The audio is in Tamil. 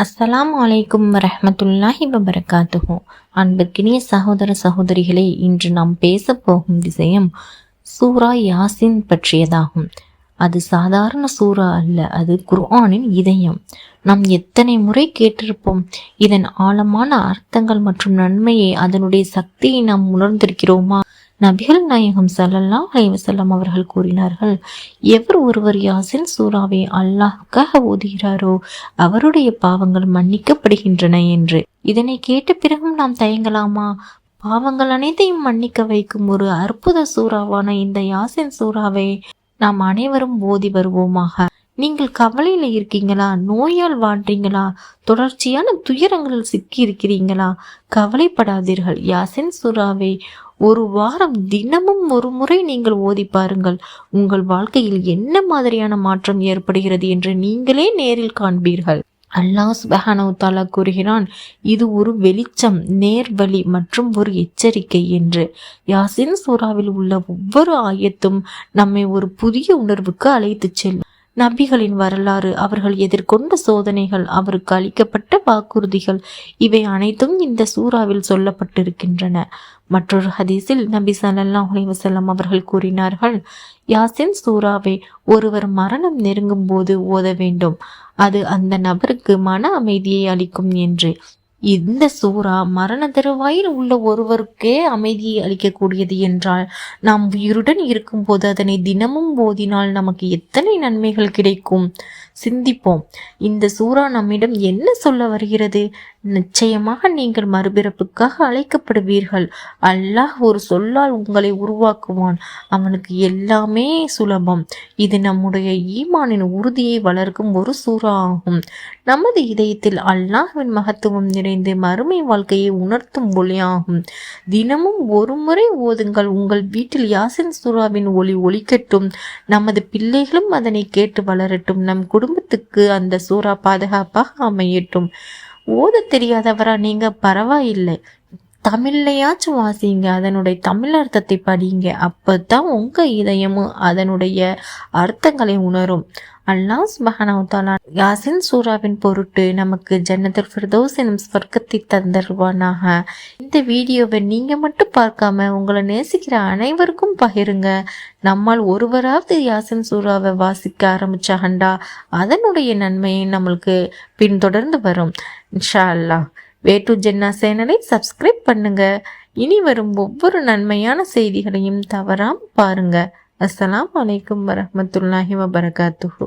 அஸ்ஸலாம் வலைக்கும் வரஹ்மத்துல்லாஹி வபரகாத்துஹோ. அன்புக்கினிய சகோதர சகோதரிகளே இன்று நாம் பேச போகும் விஷயம் சூரா யாசின் பற்றியதாகும். அது சாதாரண சூரா அல்ல அது குர்ஆனின் இதயம். நாம் எத்தனை முறை கேட்டிருப்போம் இதன் ஆழமான அர்த்தங்கள் மற்றும் நன்மையை அதனுடைய சக்தியை நாம் உணர்ந்திருக்கிறோமா? நபிகள் நாயகம் சல்லல்லா அலைஹி அவர்கள் கூறினார்கள் எவர் ஒருவர் யாசின் சூறாவை அல்லாஹ்க்காக ஓதுகிறாரோ அவருடைய பாவங்கள் மன்னிக்கப்படுகின்றன என்று. இதனை கேட்ட பிறகும் நாம் தயங்கலாமா? பாவங்கள் அனைத்தையும் மன்னிக்க வைக்கும் ஒரு அற்புத சூறாவான இந்த யாசின் சூறாவை நாம் அனைவரும் ஓதி வருவோமாக. நீங்கள் கவலையில் இருக்கீங்களா? நோயால் வாழ்றீங்களா? தொடர்ச்சியான துயரங்களில் சிக்கி இருக்கிறீங்களா கவலைப்படாதீர்கள். யாசின் சுறாவை ஒரு வாரம் தினமும் ஒரு முறை நீங்கள் ஓதி பாருங்கள். உங்கள் வாழ்க்கையில் என்ன மாதிரியான மாற்றம் ஏற்படுகிறது என்று நீங்களே நேரில் காண்பீர்கள். அல்லாஹ் சுபஹானவுத்தாலா கூறுகிறான் இது ஒரு வெளிச்சம் நேர்வழி மற்றும் ஒரு எச்சரிக்கை என்று. யாசின் சூறாவில் உள்ள ஒவ்வொரு ஆயத்தும் நம்மை ஒரு புதிய உணர்வுக்கு அழைத்துச் செல்லும். நபிகளின் வரலாறு அவர்கள் எதிர்கொண்ட சோதனைகள் அவருக்கு அளிக்கப்பட்ட வாக்குறுதிகள் இவை அனைத்தும் இந்த சூறாவில் சொல்லப்பட்டிருக்கின்றன. மற்றொரு ஹதீஸில் நபி சல்லா அலைஹி அவர்கள் கூறினார்கள் யாசின் சூறாவை ஒருவர் மரணம் நெருங்கும் போது ஓத வேண்டும். அது அந்த நபருக்கு மன அமைதியை அளிக்கும் என்று. இந்த சூறா மரண தருவாயில் உள்ள ஒருவருக்கே அமைதியை அளிக்கக்கூடியது என்றால் நாம் உயிருடன் இருக்கும்போது அதனை தினமும் போதினால் நமக்கு எத்தனை நன்மைகள் கிடைக்கும்? சிந்திப்போம். இந்த சூறா நம்மிடம் என்ன சொல்ல வருகிறது? நிச்சயமாக நீங்கள் மறுபிறப்புக்காக அழைக்கப்படுவீர்கள். அல்லாஹ் ஒரு சொல்லால் உங்களை உருவாக்குவான். அவனுக்கு எல்லாமே சுலபம். இது நம்முடைய ஈமானின் உறுதியை வளர்க்கும் ஒரு சூறா ஆகும். நமது இதயத்தில் அல்லாஹ்வின் மகத்துவம் நிறை நிறைந்து மறுமை வாழ்க்கையை உணர்த்தும் ஒளியாகும். தினமும் ஒரு முறை ஓதுங்கள். உங்கள் வீட்டில் யாசின் சுறாவின் ஒளி ஒலிக்கட்டும். நமது பிள்ளைகளும் அதனை கேட்டு வளரட்டும். நம் குடும்பத்துக்கு அந்த சூறா பாதுகாப்பாக அமையட்டும். ஓத தெரியாதவரா நீங்க பரவாயில்லை. தமிழ்லையாச்சும் வாசிங்க. அதனுடைய தமிழ் அர்த்தத்தை படிங்க. அப்பதான் உங்க இதயமும் அதனுடைய அர்த்தங்களை உணரும். அல்லாஹ் சுபஹானஹு யாசின் சூராவின் பொருட்டு நமக்கு ஜன்னதர் ஃபிர்தோஸ் எனும் ஸ்வர்க்கத்தை தந்தருவானாக. இந்த வீடியோவை நீங்கள் மட்டும் பார்க்காம உங்களை நேசிக்கிற அனைவருக்கும் பகிருங்க. நம்மால் ஒருவராவது யாசின் சூறாவை வாசிக்க ஆரம்பிச்சாகண்டா அதனுடைய நன்மையை நம்மளுக்கு பின்தொடர்ந்து வரும். இன்ஷா அல்லாஹ். வே டு ஜென்னா சேனலை சப்ஸ்கிரைப் பண்ணுங்க. இனி வரும் ஒவ்வொரு நன்மையான செய்திகளையும் தவறாமல் பாருங்க. அஸ்லாம் அலைக்கும் வரமத்துல்லாஹி வபரகாத்துஹூ.